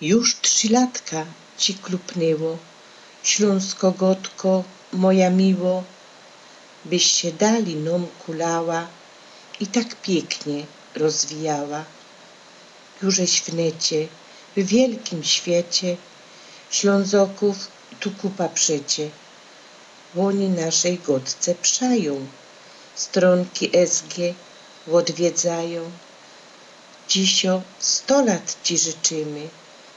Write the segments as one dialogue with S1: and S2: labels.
S1: Już trzylatka ci klupnęło, Śląsko-Gotko, moja miło, byś się dali nom kulała i tak pięknie rozwijała. Jużeś w necie, w wielkim świecie, Ślązoków tu kupa przecie. Łoni naszej Gotce przają, stronki SG odwiedzają. Dzisio sto lat ci życzymy,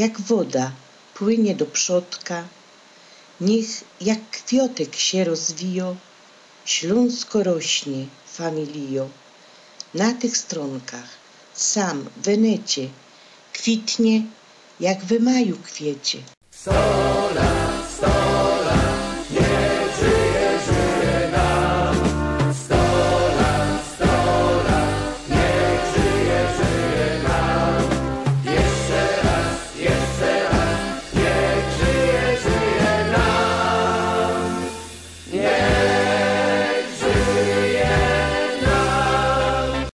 S1: jak woda płynie do przodka. Niech jak kwiotek się rozwijo, Śląsko rośnie familio. Na tych stronkach sam w necie kwitnie, jak w maju kwiecie.